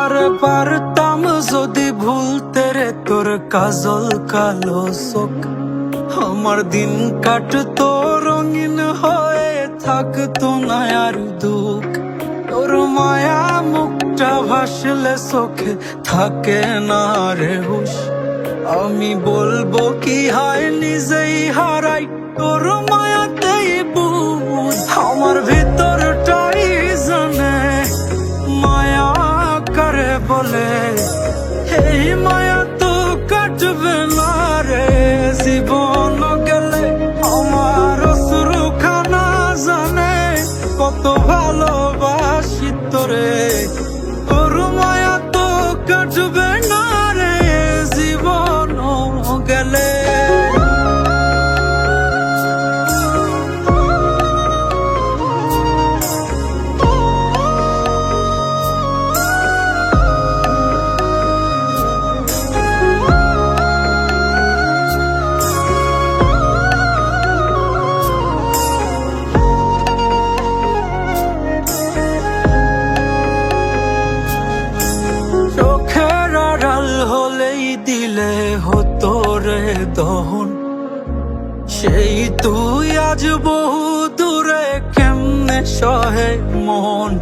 আরে পারতাম যদি ভুলতে রে, তোর কাজল কালো আমার দিন রঙিন হয়ে থাকতো না আর দুঃখ। তোর মায়া মুখটা ভাসলে চোখে থাকে না রে হুশ। আমি বলব কি, হয় নিজেই হারাই তোর মায়াতেই বলে, এই মায়া তো কাটবে না রে। জীবন গেলে আমার শুরু খানা জানে, কত ভালোবাসি তোরে। তোর মায়া তো কাটবে না দিলে হতো রে দহন। সেই তুই আজ বহু দূরে কেমনে সহে মন?